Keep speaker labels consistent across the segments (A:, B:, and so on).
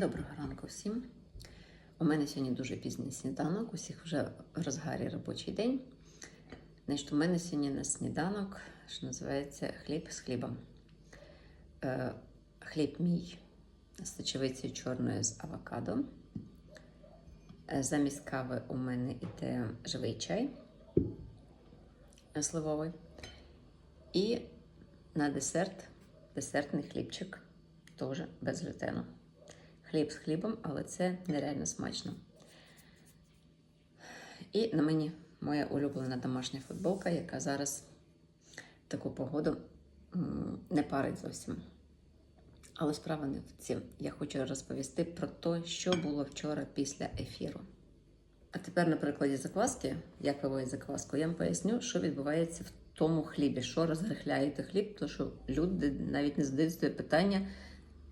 A: Доброго ранку всім. У мене сьогодні дуже пізній сніданок, усіх вже в розгарі робочий день. Значить, у мене сьогодні на сніданок, що називається хліб з хлібом. Е, хліб мій з сочевицею чорною з авокадо. Е, Замість кави у мене йде живий чай сливовий. І на десерт десертний хлібчик, теж без глютену. Хліб з хлібом, але це нереально смачно. І на мені моя улюблена домашня футболка, яка зараз таку погоду не парить зовсім. Але справа не в цім. Я хочу розповісти про те, що було вчора після ефіру. А тепер, на прикладі закваски, як виводять закваску, я вам поясню, що відбувається в тому хлібі, що розрихляєте хліб, тому що люди навіть не задають питання,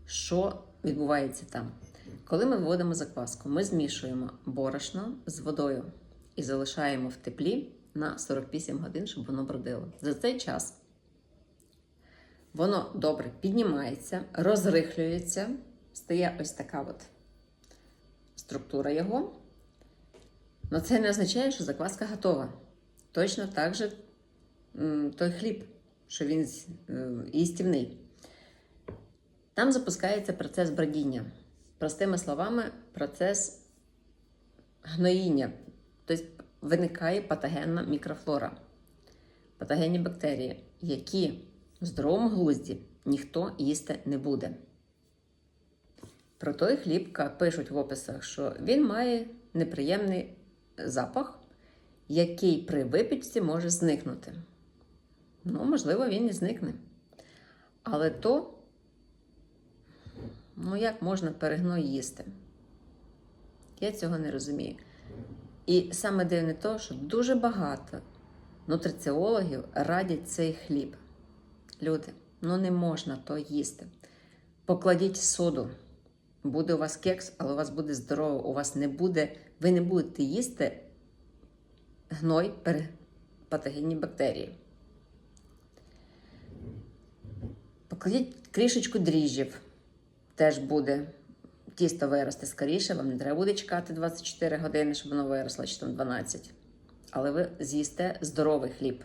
A: що відбувається там. Коли ми вводимо закваску, ми змішуємо борошно з водою і залишаємо в теплі на 48 годин, щоб воно бродило. За цей час воно добре піднімається, розрихлюється, стає ось така от структура його. Але це не означає, що закваска готова. Точно так же той хліб, що він е, їстівний. Там запускається процес бродіння. Простими словами, процес гноїння. Тобто виникає патогенна мікрофлора, патогенні бактерії, які в здоровому глузді ніхто їсти не буде. Про той хліб ка- пишуть в описах, що він має неприємний запах, який при випічці може зникнути. Ну, можливо, він і зникне. Але то Ну, як можна перегной їсти? Я цього не розумію. І саме дивне то, що дуже багато нутриціологів радять цей хліб. Люди, ну не можна то їсти. Покладіть соду. Буде у вас кекс, але у вас буде здорово, у вас не буде, ви не будете їсти гной пере- патогенні бактерії. Покладіть крішечку дріжджів теж буде тісто вирости скоріше, вам не треба буде чекати 24 години, щоб воно виросло, чи там 12. Але ви з'їсте здоровий хліб.